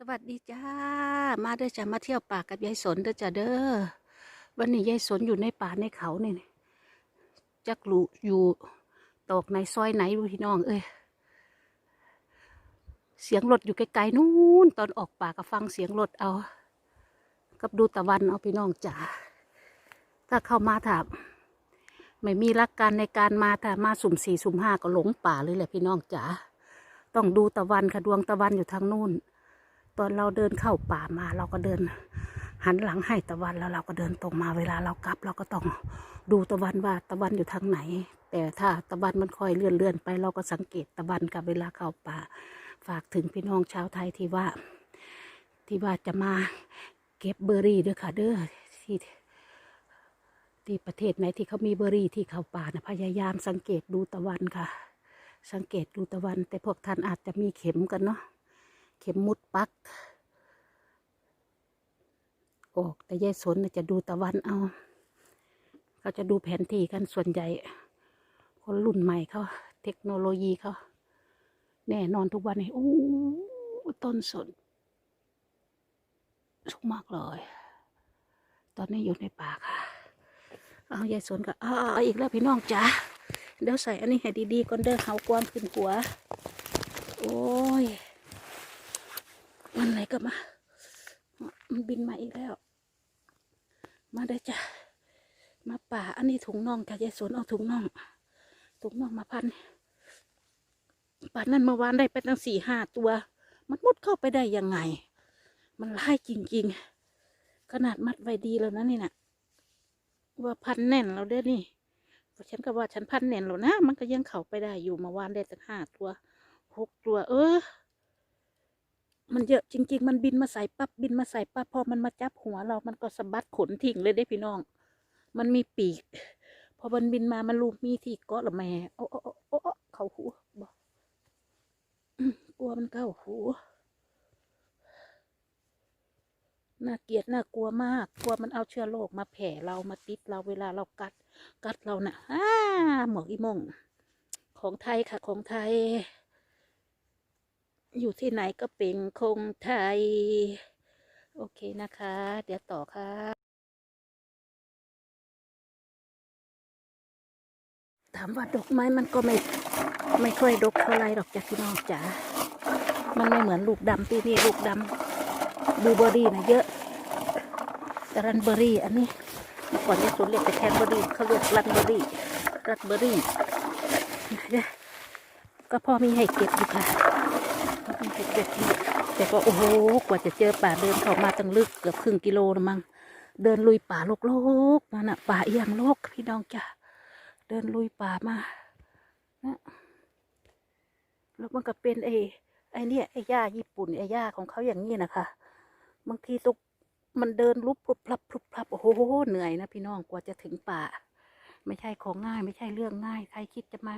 สวัสดีจ้า มาเด้อจ้ามาเที่ยวป่ากับยายสนเด้อจ้าเด้อ วันนี้ยายสนอยู่ในป่าในเขาเนี่ยจักรู้อยู่ตอกในซอยไหนดูพี่น้องเอ้ย เสียงรถอยู่ไกลๆนู้นตอนออกป่าก็ฟังเสียงรถเอา กับดูตะวันเอาพี่น้องจ๋าถ้าเข้ามาถามไม่มีรักการในการมาถ้ามาสุ่มสี่สุ่มห้าก็หลงป่าเลยแหละพี่น้องจ๋า ต้องดูตะวันค่ะดวงตะวันอยู่ทางนู้น ตอนเราเดินเข้าป่ามาเราก็เดิน หันหลังให้ตะวันแล้วเราก็เดินตรงมาเวลาเรากลับ เราก็ต้องดูตะวันว่าตะวันอยู่ทางไหน แต่ถ้าตะวันมันคอยเลื่อนเลื่อนๆไปเราก็สังเกตตะวันกับเวลาเข้าป่า ฝากถึงพี่น้องชาวไทยที่ว่า ที่ว่าจะมาเก็บเบอร์รี่ด้วยค่ะเด้อที่ที่ประเทศไหนที่เขามีเบอร์รี่ที่เข้าป่านะพยายามสังเกตดูตะวันค่ะ สังเกตดูตะวัน แต่พวกท่านอาจจะมีเข็มกันเนาะ เข็มมุดปัก ออกแต่ยายสนจะดูตะวันเอาเขาจะดูแผนที่กันส่วนใหญ่ คนรุ่นใหม่เขาเทคโนโลยีเขาแน่นอนทุกวันนี้โอ้ต้นสนสูงมากเลย ตอนนี้อยู่ในป่าค่ะ เอายายสนก็อาเอาอีกแล้วพี่น้องจ๋าเดี๋ยวใส่อันนี้ให้ดีๆก่อนเด้อเขากวางขึ้นหัว โอ้ย มันไหนก็มา มันบินมาอีกแล้ว มาได้จ้ะ มาป่า อันนี้ถุงน่องค่ะยายสวนเอาถุงน่อง ถุงน่องมาพันป่านนั้นเมื่อวานได้ไปตั้งสี่ห้าตัว มันมุดเข้าไปได้ยังไง มันไล่จริงๆ ขนาดมัดไว้ดีแล้วนะนี่นะว่าพันแน่นแล้วเด้นี่ฉันก็ว่าฉันพันแน่นแล้วนะ มันก็ยังเข้าไปได้อยู่เมื่อวานได้ตั้งห้าตัวหกตัว เออ มันเยอะจริง ๆ มันบินมาใส่ปั๊บบินมาใส่ปั๊บพอมันมาจับหัวเรา มันก็สะบัดขนทิ้งเลยได้พี่น้อง มันมีปีก พอมันบินมามันรูมีที่เกาะละแม่โอ้โอ้โอ้เขาหูบอกกลัวมันเข้าหูน่าเกลียดน่ากลัวมาก กลัวมันเอาเชื้อโรคมาแผ่เรามาติดเราเวลาเรากัด กัดเราน่ะอ้าหมอกอีมง ของไทยค่ะของไทย อยู่ที่ไหนก็เป็นคงไทย โอเคนะคะ เดี๋ยวต่อค่ะ ถามว่าดอกไม้มันก็ไม่ ไม่ค่อยดกเท่าไรหรอกจ้ะพี่น้องจ๋ามันไม่เหมือนลูกดำปีนี้ลูกดำบลูเบอร์รี่นะเยอะแต่รันเบอร์รี่อันนี้เมื่อก่อนจะสุนเรียกแต่แคนเบอร์รี่เขาเรียกรันเบอร์รี่รันเบอร์รี่เนี่ยก็พอมีให้เก็บอยู่ค่ะ แต่ก็โอ้โหกว่าจะเจอป่าเดินเข้ามาตั้งลึกเกือบครึ่งกิโลนะมั้งเดินลุยป่าโลกโลกนั่นน่ะป่าเอียงโลกพี่น้องจ้ะเดินลุยป่ามานะแล้วมันก็เป็นไอ้ไอ้เนี่ยไอ้หญ้าญี่ปุ่นไอ้หญ้าของเขาอย่างนี้นะคะบางทีตุกมันเดินลุบพลุบพลับพลุบพลับโอ้โหเหนื่อยนะพี่น้องกว่าจะถึงป่า ไม่ใช่ของง่าย ไม่ใช่เรื่องง่าย ใครคิดจะมา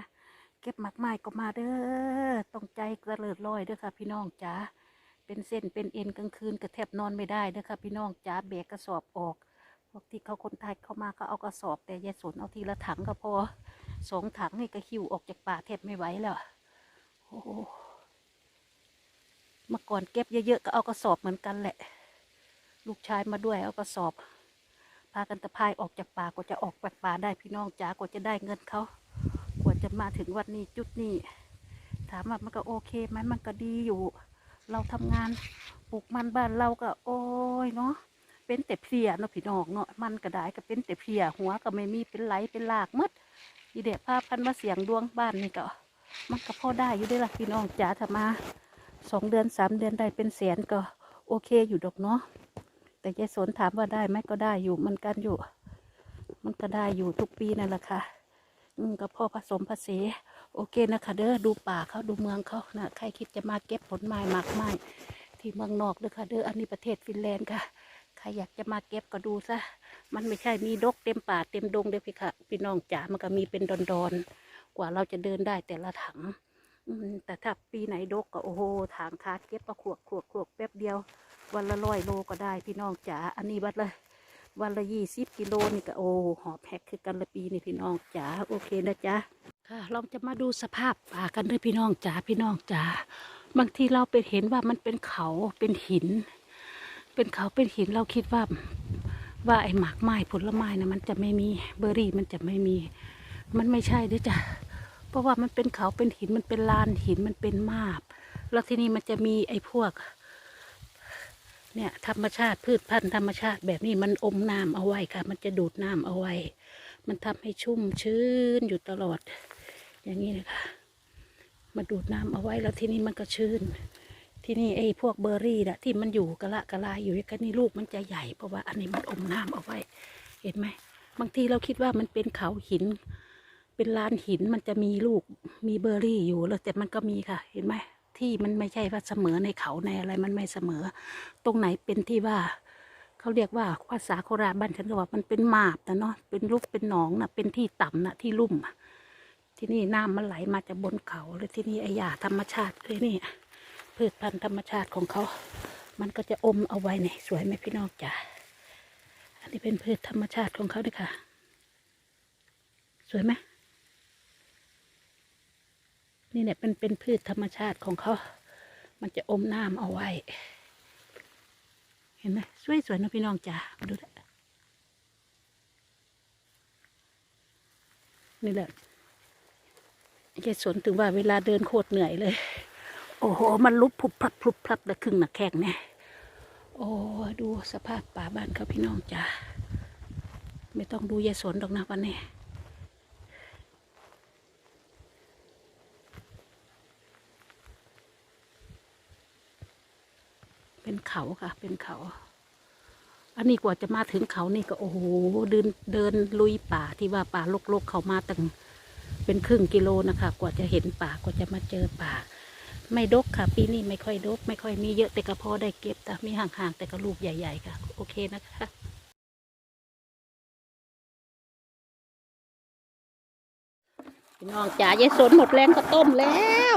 เก็บหมากไม้ก็มาเด้อต้องใจกระเลิดลอยเด้อค่ะ พี่น้องจ๋าเป็นเส้นเป็นเอ็นกลางคืนก็แทบนอนไม่ได้เด้อค่ะ พี่น้องจ๋าแบกกระสอบออกพวกที่เขาคนไทยเข้ามาก็เอากระสอบ แต่ยายสนเอาทีละถังก็พอสองถังนี่ก็หิวออกจากป่าแทบไม่ไหวแล้วโอ้เมื่อก่อนเก็บเยอะๆก็เอากระสอบเหมือนกันแหละ ลูกชายมาด้วยเอากระสอบ พากันตะพายออกจากป่ากว่าจะออกจากป่าได้พี่น้องจ๋ากว่าจะได้เงินเขา จะมาถึงวันนี้จุดนี้ ถามว่ามันก็โอเคไหมมันก็ดีอยู่ เราทำงานปลูกมันบ้านเราก็ โอ้ยเนาะเป็นแต่เพียเนาะพี่น้องเนาะมันก็ได้ก็เป็นแต่เพียหัวก็ไม่มีเป็นไหลเป็นลากมดอีเด็กภาพพันมาเสียงดวงบ้านนี่ก็ มันก็พอได้อยู่ได้ละพี่น้องจ๋าถ้ามาสองเดือนสามเดือนได้เป็นแสนก็ โอเคอยู่ดอกเนาะแต่ยายสนถามว่าได้ไหมก็ได้อยู่มันกันอยู่ มันก็ได้อยู่ทุกปีนั่นแหละค่ะ อืมก็พ่อผสมผสมโอเคนะคะเด้อดูป่าเขาดูเมืองเขานะใครคิดจะมาเก็บผลไม้หมากไม้ที่เมืองนอกเด้อค่ะเด้ออันนี้ประเทศฟินแลนด์ค่ะใครอยากจะมาเก็บก็ดูซะมันไม่ใช่มีดกเต็มป่าเต็มดงเด้อพี่ค่ะพี่น้องจ๋ามันก็มีเป็นดอนๆ กว่าเราจะเดินได้แต่ละถังอืมแต่ถ้าปีไหนดกก็โอ้โหถางคาเก็บมาขวกขวกขวกแป๊บเดียว วันละร้อยโลก็ได้พี่น้องจ๋าอันนี้วัดเลย วันละยี่สิบกิโลนี่ก็โอ้หอบแพ็คคือกันละปีนี่พี่น้องจ๋าโอเคนะจ๊ะค่ะลองจะมาดูสภาพป่ากันด้วยพี่น้องจ๋าพี่น้องจ๋าบางทีเราไปเห็นว่ามันเป็นเขาเป็นหิน เป็นเขาเป็นหินเราคิดว่าว่าไอ้หมากไม้ผลไม้นะมันจะไม่มีเบอร์รี่มันจะไม่มี มันไม่ใช่ด้วยจ้ะเพราะว่ามันเป็นเขาเป็นหินมันเป็นลานหินมันเป็นมาบ แล้วที่นี่มันจะมีไอ้พวก เนี่ยธรรมชาติพืชพันธุ์ธรรมชาติแบบนี้มันอมน้ำเอาไว้ค่ะ มันจะดูดน้ำเอาไว้ มันทำให้ชุ่มชื้นอยู่ตลอด อย่างนี้นะคะมาดูดน้ำเอาไว้แล้วที่นี่มันก็ชื้น ที่นี่ไอ้พวกเบอร์รี่นะที่มันอยู่กะละกะลาอยู่กันนี่ลูกมันจะใหญ่เพราะว่าอันนี้มันอมน้ำเอาไว้ เห็นไหมบางทีเราคิดว่ามันเป็นเขาหิน เป็นลานหินมันจะมีลูกมีเบอร์รี่อยู่แล้วแต่มันก็มีค่ะ เห็นไหม ที่มันไม่ใช่ว่าเสมอในเขาในอะไรมันไม่เสมอ ตรงไหนเป็นที่ว่าเขาเรียกว่าภาษาโคราชบ้านฉันก็ว่ามันเป็นหมาบนะเนาะเป็นลูกเป็นหนองนะเป็นที่ต่ำนะที่ลุ่มที่นี่น้ำมันไหลมาจากบนเขาแล้วที่นี่ไอ้ยาธรรมชาติเลยนี่พืชพันธุ์ธรรมชาติของเขา มันก็จะอมเอาไว้เนี่ยสวยไหมพี่น้องจ๋าอันนี้เป็นพืชธรรมชาติของเขาด้วยค่ะ สวยไหม นี่เนี่ยเป็นเป็นพืชธรรมชาติของเขา มันจะอมน้ำเอาไว้ เห็นไหมสวยสวยๆนะพี่น้องจ๋าดูนะนี่แหละยายสนถึงว่าเวลาเดินโคตรเหนื่อยเลย โอ้โห มันลุบพลุบพลับพลุบพลับแต่ครึ่งหนักแข้งเนี่ยโอ้ดูสภาพป่าบ้านเขาพี่น้องจ้าไม่ต้องดูยายสนหรอกนะวันนี้ เป็นเขาค่ะ เป็นเขา อันนี้กว่าจะมาถึงเขานี่ก็โอ้โหเดินเดินลุยป่าที่ว่าป่าลกๆเขามาตั้งเป็นครึ่งกิโลนะคะ กว่าจะเห็นป่ากว่าจะมาเจอป่า ไม่ดกค่ะ ปีนี้ไม่ค่อยดก ไม่ค่อยมีเยอะแต่ก็พอได้เก็บแต่มีห่างๆแต่ก็ลูกใหญ่ๆค่ะ โอเคนะคะพี่น้องจ๋ายายสนหมดแรงก็ต้มแล้ว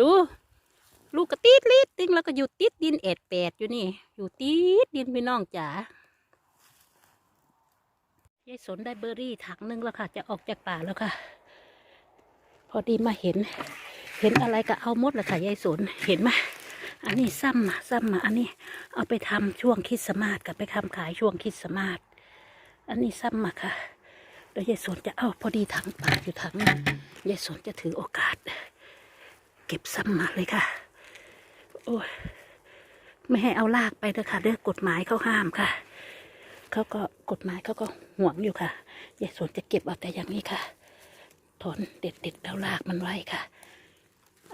ดู ลูกกระติดลิดติงแล้วก็อยู่ติดดินเอ็ดแปดอยู่นี่ อยู่ติดดินพี่น้องจ๋ายายสนได้เบอร์รี่ถังหนึงแล้วค่ะ จะออกจากป่าแล้วค่ะ พอดีมาเห็น เห็นอะไรก็เอามดเลยค่ะยายสนเห็นไหมอันนี้ซ้ำมาซ้ำมาอันนี้เอาไปทำช่วงคิดสต์มาสกับไปทำขายช่วงคิดสต์มาสอันนี้ซ้ำมาค่ะเดี๋ยวยายสนจะเอาพอดีถังป่าอยู่ถังยายสนจะถือโอกาส เก็บซ้ำมาเลยค่ะ โอ้ยไม่ให้เอาลากไปเลยค่ะเรื่องกฎหมายเขาห้ามค่ะ เขาก็กฎหมายเขาก็ห่วงอยู่ค่ะยายสวนจะเก็บเอาแต่อย่างนี้ค่ะ ถอนเด็ดเด็ดๆแล้วลากมันไว้ค่ะ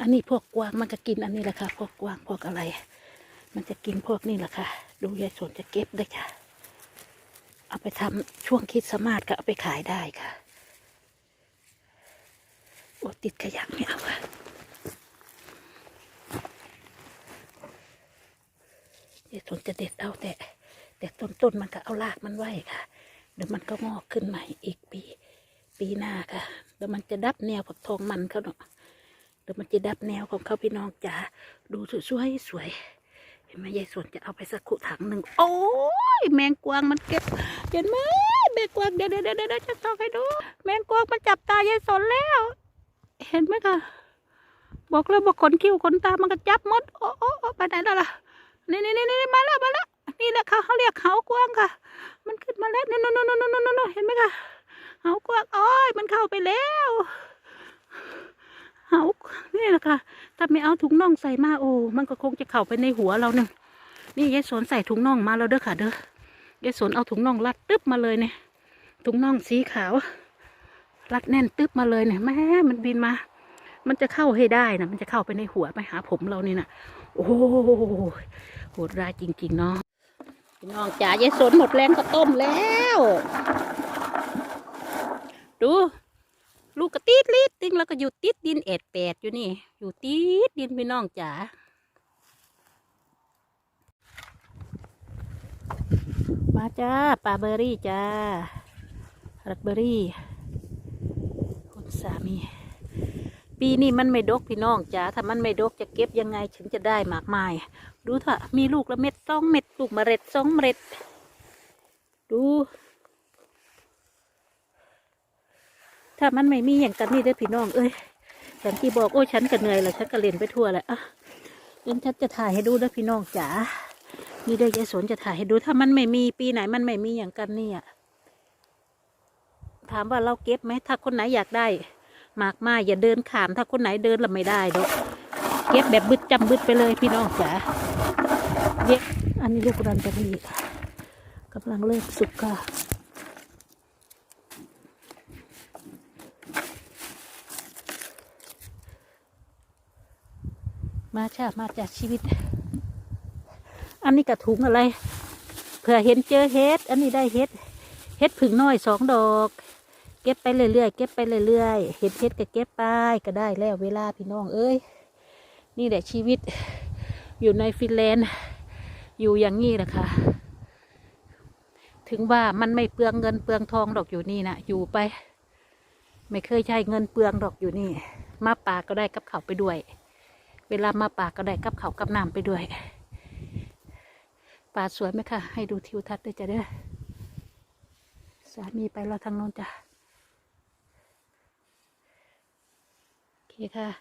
อันนี้พวกกวางมันก็กินอันนี้แหละค่ะ พวกกวางพวกอะไร มันจะกินพวกนี้แหละค่ะ ดูยายสวนจะเก็บได้ค่ะ เอาไปทำช่วงคิดสต์มาสก็เอาไปขายได้ค่ะ โอ้ติดขยะไม่เอาค่ะ เดี๋ยวสนจะเด็ดเอาแต่ แต่ต้นต้นๆมันก็เอารากมันไว้ค่ะ เดี๋ยวมันก็งอกขึ้นใหม่อีกปี ปีหน้าค่ะ เดี๋ยวมันจะดับแนวผักทองมันเขาเนาะเดี๋ยวมันจะดับแนวของเขาพี่น้องจ๋าดูสวยๆสวยเห็นไหมยายสวนจะเอาไปสักขุถังหนึ่งโอ้ยแมงกวางมันเก็บเห็นไหมแมงกวางเดี๋ยวเดี๋ยวเดี๋ยวจะส่องให้ดู แมงกวางมันจับตายายสนแล้ว เห็นไหมคะบอกเลยบอกขนคิ้วขนตามันก็จับมดโอ้โอ้ไปไหนแล้วล่ะ นี่นี่นี่นี่มาแล้วมาแล้วนี่แหละค่ะเขาเรียกเขากว้างค่ะ มันขึ้นมาแล้วนู่นนู่นนู่นนู่นนู่นเห็นไหมคะเขากว้างโอ้ยมันเข้าไปแล้วเขานี่แหละค่ะ ถ้าไม่เอาถุงน่องใส่มาโอ้มันก็คงจะเข้าไปในหัวเราเนี่ยนี่ยายสนใส่ถุงน่องมาแล้วเด้อค่ะ เด้อยายสนเอาถุงน่องรัดตึ๊บมาเลยเนี่ยถุงน่องสีขาว รัดแน่นตึ๊บมาเลยเนี่ยแม่มันบินมา มันจะเข้าให้ได้นะมันจะเข้าไปในหัวไปหาผมเรานี่นะ โอ้โหโหดร้ายจริง ๆ เนาะพี่น้องจ๋ายายสนหมดแรงก็ต้มแล้ว ดู ลูกกระติดลิดติงแล้วก็อยู่ติดดินเอ็ดแปดอยู่นี่ อยู่ติดดินพี่น้องจ๋ามาจ้าปลาเบอร์รี่จ้ารักเบอร์รี่ คุณสามี ปีนี้มันไม่ดกพี่น้องจ๋าถ้ามันไม่ดกจะเก็บยังไงถึงจะได้มากมาย ดูเถอะมีลูกละเม็ดสองเม็ดลูกมะเร็ดสองเม็ด ดูถ้ามันไม่มีอย่างกันนี่เด้อพี่น้องเอ้ยอย่างที่บอกโอ้ฉันก็เหนื่อยแล้วฉันก็เล่นไปทั่วแหละอะงั้นฉันจะถ่ายให้ดูนะพี่น้องจ๋านี่ได้ยายสนจะถ่ายให้ดูถ้ามันไม่มีปีไหนมันไม่มีอย่างกันนี่ยถามว่าเราเก็บไหมถ้าคนไหนอยากได้ มากมาอย่าเดินขามถ้าคนไหนเดินล้วไม่ได้ดอกเก็บแบบบึดจำบึดไปเลยพี่น้องจ๋าเย็บอันนี้ลูกรันจะมีกำลังเริ่มสุกค่ะมาชามาจากชีวิต อันนี้กระถุงอะไร เผื่อเห็นเจอเฮ็ด อันนี้ได้เฮ็ด เฮ็ดผึ่งน้อยสองดอก เก็บไปเรื่อยๆเก็บไปเรื่อยๆเห็ดเฮ็ดก็เก็บไปก็ได้แล้วเวลาพี่น้องเอ้ยนี่แหละชีวิตอยู่ในฟินแลนด์อยู่อย่างนี้แหละค่ะถึงว่ามันไม่เปลืองเงินเปลืองทองดอกอยู่นี่นะอยู่ไป ไม่เคยใช้เงินเปลืองดอกอยู่นี่ มาป่าก็ได้กับเขาไปด้วย เวลามาป่าก็ได้กับเขากับน้ำไปด้วยป่าสวยไหมคะให้ดูทิวทัศน์ด้วยจ้ะเด้อสามีไปเราทางโน้นจ้ะ โอเคค่ะ